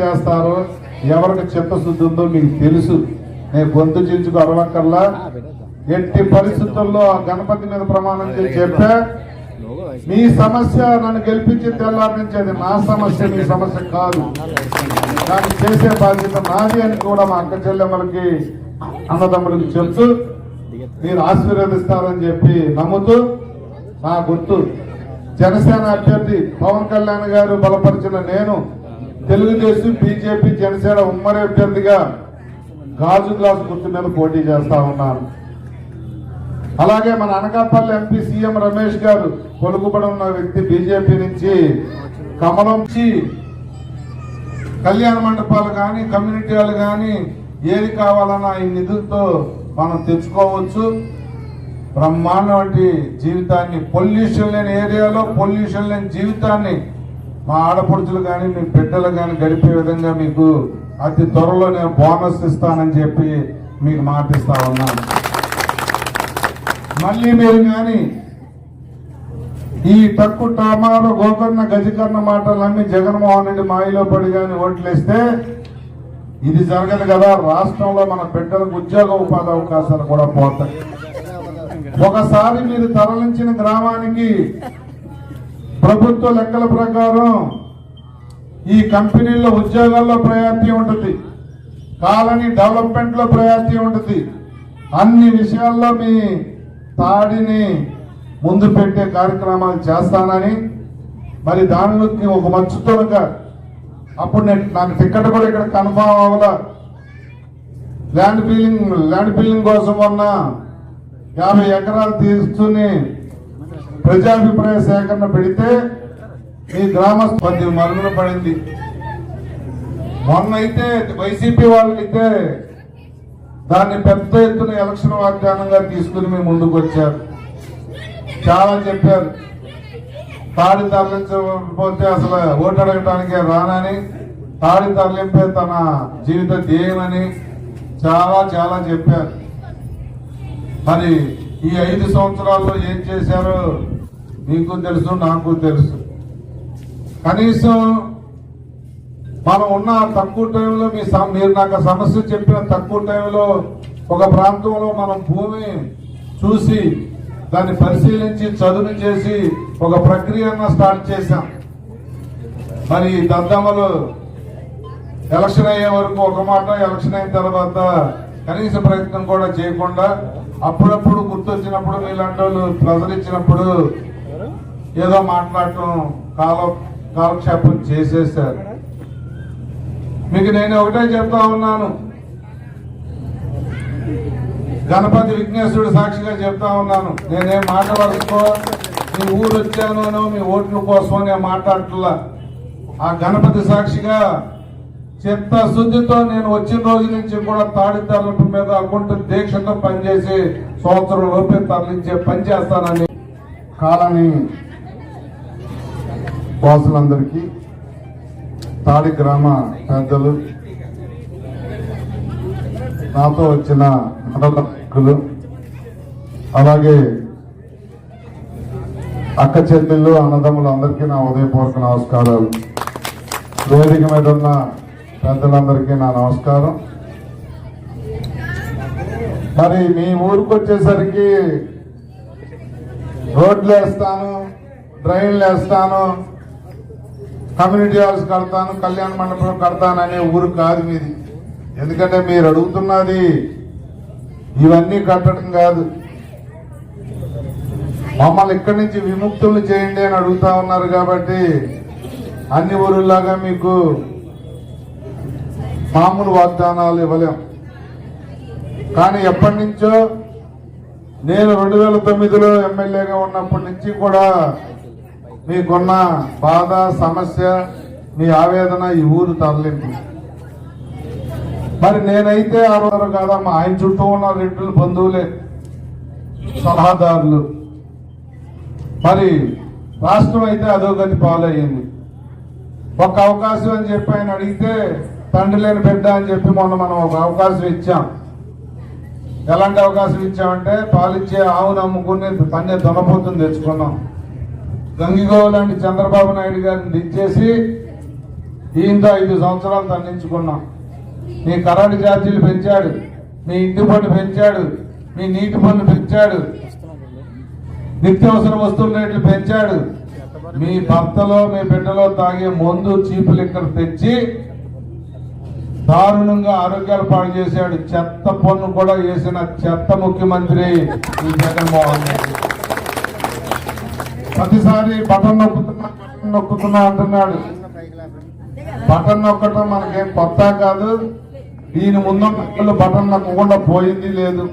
చేస్తారో ఎవరికి చిత్తశుద్ధి ఉందో మీకు తెలుసు. నేను గొంతు చించుకు అరవక్కర్లా. ఎట్టి పరిస్థితుల్లో ఆ గణపతి మీద ప్రమాణం చేసి చెప్పా మీ సమస్య నన్ను గెలిపించి తెల్లారించేది నా సమస్య మీ సమస్య కాదు. దాన్ని చేసే బాధ్యత నాది అని కూడా మా అక్క చెల్లెమ్మలకి అన్నదమ్ములకి చెప్తూ మీరు ఆశీర్వదిస్తారని చెప్పి నమ్ముతూ నా గుర్తు. జనసేన అభ్యర్థి పవన్ కళ్యాణ్ గారు బలపరిచిన నేను తెలుగుదేశం బీజేపీ జనసేన ఉమ్మడి అభ్యర్థిగా గాజు గ్లాస్ గుర్తు మీద పోటీ చేస్తా ఉన్నారు అలాగే మన అనకాపల్లి ఎంపీ సీఎం రమేష్ గారు కొలుగుబడి ఉన్న వ్యక్తి బీజేపీ నుంచి కమలం నుంచి కళ్యాణ మండపాలు కానీ కమ్యూనిటీ హాల్ కానీ ఏది కావాలన్నా ఈ నిధులతో మనం తెచ్చుకోవచ్చు. బ్రహ్మాండమైన జీవితాన్ని పొల్యూషన్ లేని ఏరియాలో పొల్యూషన్ లేని జీవితాన్ని మా ఆడపడుచులు కానీ మీ బిడ్డలు కానీ గడిపే విధంగా మీకు అతి త్వరలో నేను బోనస్ ఇస్తానని చెప్పి మీకు మాటిస్తా ఉన్నాను. మళ్ళీ మీరు కానీ ఈ తక్కువ టామాలో గోకర్ణ గజకర్ణ మాటలన్నీ జగన్మోహన్ రెడ్డి మాయలో పడి కానీ ఓట్లేస్తే ఇది జరగదు కదా. రాష్ట్రంలో మన బిడ్డలకు ఉద్యోగ ఉపాధి అవకాశాలు కూడా పోతాయి. ఒకసారి మీరు తరలించిన గ్రామానికి ప్రభుత్వ లెక్కల ప్రకారం ఈ కంపెనీల్లో ఉద్యోగాల్లో ప్రయారిటీ ఉంటుంది. కాలనీ డెవలప్మెంట్లో ప్రయారిటీ ఉంటుంది. అన్ని విషయాల్లో మీ తాడిని ముందు పెట్టే కార్యక్రమాలు చేస్తానని మరి దానిలోకి ఒక మంచుతోనక అప్పుడు నేను నాకు టికెట్ కూడా ఇక్కడ కన్ఫామ్ అవ్వాలా. ల్యాండ్ బిల్లింగ్ ల్యాండ్ బిల్లింగ్ కోసం ఉన్న యాభై ఎకరాలు తీసుకుని ప్రజాభిప్రాయ సేకరణ పెడితే మీ గ్రామస్థ పది మరుగులు పడింది. మొన్న అయితే వైసీపీ వాళ్ళకైతే దాన్ని పెద్ద ఎత్తున ఎలక్షన్ వాగ్దానంగా తీసుకుని మేము ముందుకు వచ్చారు. చాలా చెప్పారు. తాడి తరలించకపోతే అసలు ఓటు అడగటానికే రానని తాడి తరలింపే తన జీవిత ధ్యేయమని చాలా చాలా చెప్పారు. మరి ఈ ఐదు సంవత్సరాల్లో ఏం చేశారో మీకు తెలుసు నాకు తెలుసు. కనీసం మనం ఉన్న తక్కువ టైంలో మీ మీరు నాకు సమస్య చెప్పిన తక్కువ టైంలో ఒక ప్రాంతంలో మనం భూమి చూసి దాన్ని పరిశీలించి చదును చేసి ఒక ప్రక్రియను స్టార్ట్ చేశాం. మరి ఈ దద్దమ్మలు ఎలక్షన్ అయ్యే వరకు ఒక మాట ఎలక్షన్ అయిన తర్వాత కనీస ప్రయత్నం కూడా చేయకుండా అప్పుడప్పుడు గుర్తొచ్చినప్పుడు మీలాంటి వాళ్ళు ప్రజలిచ్చినప్పుడు ఏదో మాట్లాడటం కాల కాలక్షేపం చేసేసారు మీకు నేను ఒకటే చెప్తా ఉన్నాను. గణపతి విఘ్నేశ్వరుడు సాక్షిగా చెప్తా ఉన్నాను. నేనేం మాట్లాడుకో మీ ఊరు వచ్చాను మీ ఓట్ల కోసం నేను మాట్లాడట్లా. ఆ గణపతి సాక్షిగా చిత్తశుద్ధితో నేను వచ్చిన రోజు నుంచి కూడా తాడి తరలింపు మీద అకుంటు దీక్షతో పనిచేసి సంవత్సరం లోపే తరలించే పని చేస్తానని కాలని వాసులందరికీ తాడి గ్రామ పెద్దలు నాతో వచ్చిన నాయకులు అలాగే అక్క చెల్లెళ్ళు అన్నదమ్ములు అందరికీ నా ఉదయపూర్వక నమస్కారాలు. వేదిక మీద ఉన్న పెద్దలందరికీ నా నమస్కారం. మరి మీ ఊరికి వచ్చేసరికి రోడ్లు వేస్తాను డ్రైన్లు వేస్తాను కమ్యూనిటీ హాల్స్ కడతాను కళ్యాణ మండపం కడతాను అనే ఊరు కాదు మీది. ఎందుకంటే మీరు అడుగుతున్నది ఇవన్నీ కట్టడం కాదు. మమ్మల్ని ఇక్కడి నుంచి విముక్తులు చేయండి అని అడుగుతా ఉన్నారు కాబట్టి అన్ని ఊరులాగా మీకు మామూలు వాగ్దానాలు ఇవ్వలేం. కానీ ఎప్పటి నుంచో నేను రెండు వేల తొమ్మిదిలో ఎమ్మెల్యేగా ఉన్నప్పటి నుంచి కూడా మీకున్న బాధ సమస్య మీ ఆవేదన ఈ ఊరు తరలింపు మరి నేనైతే ఆ రోజు కాదమ్మా ఆయన చుట్టూ ఉన్న రెడ్డులు బంధువులే సలహాదారులు. మరి రాష్ట్రం అయితే అధోగతి పాలయ్యింది. ఒక అవకాశం అని చెప్పి ఆయన అడిగితే తండ్రి లేని బిడ్డ అని చెప్పి మొన్న మనం ఒక అవకాశం ఇచ్చాం. ఎలాంటి అవకాశం ఇచ్చామంటే పాలిచ్చే ఆవును అమ్ముకుని తన్నే దున్నపోతుని తెచ్చుకున్నాం. గంగిగోవు లాంటి చంద్రబాబు నాయుడు గారిని దించేసి దీంతో ఐదు సంవత్సరాలు దండించుకున్నాం మీ కరెంటు ఛార్జీలు పెంచాడు మీ ఇంటి పన్ను పెంచాడు మీ నీటి పన్ను పెంచాడు నిత్యావసర వస్తువుల రేట్లు పెంచాడు. మీ భర్తలో మీ బిడ్డలో తాగే మందు చీపు లిక్కర్ తెచ్చి దారుణంగా ఆరోగ్యాలు పాడు చేశాడు చెత్త పన్ను కూడా వేసిన చెత్త ముఖ్యమంత్రి ఈ జగన్మోహన్ రెడ్డి. ప్రతిసారి బటన్ నొక్కుతున్నా బటన్ నొక్కుతున్నా అంటున్నాడు. బటన్ నొక్కటం మనకేం కొత్త కాదు. దీని ముందు బటన్ నొక్కకుండా పోయింది లేదు.